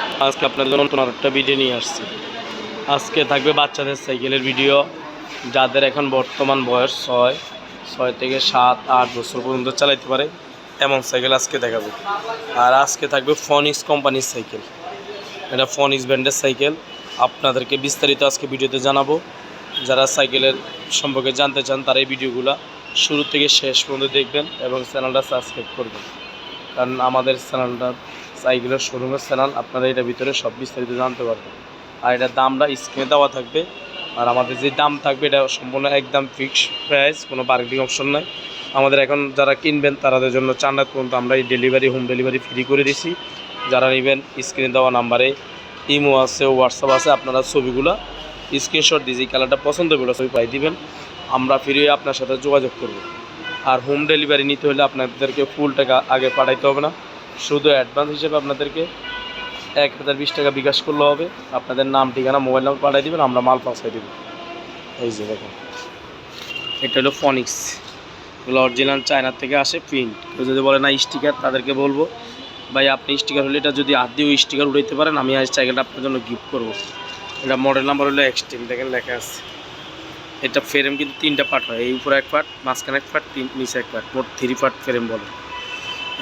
আজকে আপনাদের নতুন একটা ভিডিও নিয়ে আসছি। আজকে থাকবে বাচ্চাদের সাইকেলের ভিডিও যাদের এখন বর্তমান বয়স ছয় ছয় থেকে সাত, আট বছর পর্যন্ত চালাইতে পারে, এমন সাইকেল আজকে দেখাবো। আর আজকে থাকবে ফনিক্স কোম্পানির সাইকেল। এটা ফনিক্স ব্র্যান্ডের সাইকেল। আপনাদেরকে বিস্তারিত আজকে ভিডিওতে জানাব। যারা সাইকেলের সম্পর্কে জানতে চান, তারা এই ভিডিওগুলো শুরু থেকে শেষ পর্যন্ত দেখবেন এবং চ্যানেলটা সাবস্ক্রাইব করবেন। কারণ আমাদের চ্যানেলটা সাইকেলের শোরুমের চ্যানেল আপনারা এটার ভিতরে সব বিস্তারিত জানতে পারবেন। আর এটার দামটা স্ক্রিনে দেওয়া থাকবে। আর আমাদের যে দাম থাকবে, এটা সম্পূর্ণ একদম ফিক্স প্রাইস কোনো বার্গেনিং অপশন নাই। আমাদের এখন যারা কিনবেন তাদের জন্য চান্নাত পর্যন্ত আমরা এই ডেলিভারি হোম ডেলিভারি ফ্রি করে দিছি। যারা নেবেন স্ক্রিনে দেওয়া নাম্বারে ইমো আছে, হোয়াটসঅ্যাপ আছে, আপনারা ছবিগুলো স্ক্রিনশট দিয়ে যে কালারটা পছন্দ করে ছবি পাই দিবেন। আমরা ফ্রি আপনার সাথে যোগাযোগ করব। আর হোম ডেলিভারি নিতে হলে আপনাদেরকে ফুল টাকা আগে পাঠাইতে হবে না। শুধু অ্যাডভান্স হিসেবে আপনাদেরকে এক হাজার বিশ টাকা বিকাশ করলে হবে। আপনাদের নাম, ঠিকানা মোবাইল নাম্বার পাঠিয়ে দেবেন, আমরা মাল পৌঁছাই দেবো। এই যে দেখুন। এটা হলো ফনিক্স এগুলো অরিজিনাল চায়নার থেকে আসে প্রিন্ট কেউ যদি বলে না স্টিকার তাদেরকে বলব, ভাই, আপনি স্টিকার হলে এটা যদি হাত দিয়েও স্টিকার উঠাইতে পারেন, আমি আজ সাইকেলটা আপনার জন্য গিফট করব। এটা মডেল নাম্বার হলো এক্সট্রিম দেখেন লেখা আছে। এটা ফ্রেম কিন্তু তিনটা পার্ট হয়, এই উপরে এক পার্ট মাঝখানে এক পার্ট তিন নিচে এক পার্ট মোট থ্রি পার্ট ফ্রেম বলে।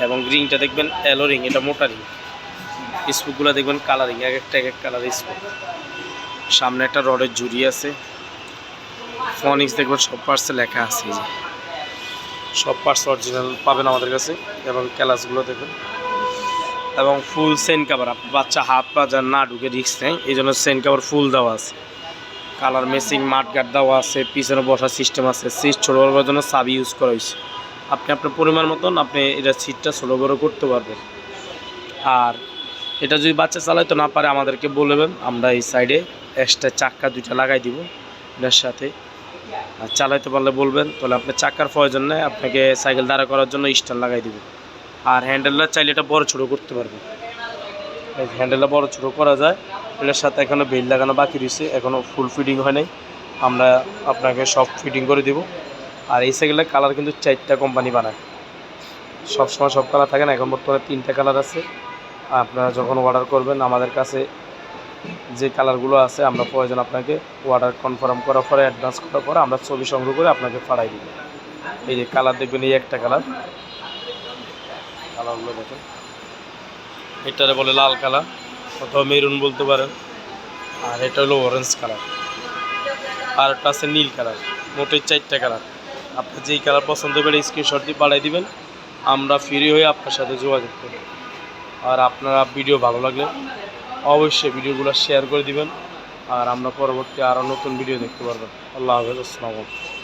এবং রিংটা দেখবেন অ্যালো রিং এটা মোটা রিং স্পুকগুলো দেখবেন কালারিং এক একটা এক এক কালার স্পুক। সামনে একটা রডের ঝুড়ি আছে। ফনিক্স দেখবেন সব পার্টসে লেখা আছে। সব পার্টস অরিজিনাল পাবেন আমাদের কাছে এবং ক্যালাসগুলো দেখবেন। এবং ফুল সেন কাভার বাচ্চা হাত পা যা না ঢুকে রিক্স নেই এই জন্য সেন কাভার ফুল দেওয়া আছে। কালার মেসিং মাঠ গার্ড দেওয়া আছে, পিছনে বসার সিস্টেম আছে। সিট ছোটো বড়োর জন্য সাবি ইউজ করা হয়েছে। আপনি আপনার পরিমাণ মতন আপনি এটা সিটটা ছোটো বড়ো করতে পারবেন। আর এটা যদি বাচ্চা চালাইতে না পারে, আমাদেরকে বলবেন আমরা এই সাইডে এক্সট্রা চাক্কা দুইটা লাগাই দিব এটার সাথে। আর চালাইতে পারলে বলবেন, তাহলে আপনার চাক্কার প্রয়োজন নেই, আপনাকে সাইকেল দাঁড়া করার জন্য স্ট্যান্ড লাগাই দিব। আর হ্যান্ডেলটা চাইলে এটা বড় ছোটো করতে পারবেন। হ্যান্ডেলটা বড় ছোটো করা যায়। এটার সাথে এখনও বেল লাগানো বাকি রয়েছে এখনও ফুল ফিটিং হয় নাই। আমরা আপনাকে সব ফিটিং করে দিব। আর এই সাইকেলের কালার কিন্তু চারটা কোম্পানি বানায়। সব সময় সব কালার থাকে না, এখন বর্তমানে তিনটা কালার আছে। আপনারা যখন অর্ডার করবেন, আমাদের কাছে যে কালারগুলো আছে, আমরা প্রয়োজন আপনাকে অর্ডার কনফার্ম করার পরে অ্যাডভান্স করার পরে, আমরা ছবি সংগ্রহ করে আপনাকে ফাড়াই দিব। এই যে কালার দেখবেন, এই একটা কালার কালারগুলো দেখেন। এটারে বলে লাল কালার অথবা মেরুন বলতে পারেন। আর এটা হলো অরেঞ্জ কালার আর একটা আছে নীল কালার মোটের চারটা কালার আপনি যেই কালার পছন্দ করে স্ক্রিনশট দিয়ে পাঠিয়ে দিবেন, আমরা ফ্রি হয়ে আপনার সাথে যোগাযোগ করব আর আপনারা ভিডিও ভালো লাগলে অবশ্যই ভিডিওগুলো শেয়ার করে দিবেন। আর আমরা পরবর্তী আরও নতুন ভিডিও দেখতে পারবেন আল্লাহ হাফেজ, আসসালামু আলাইকুম।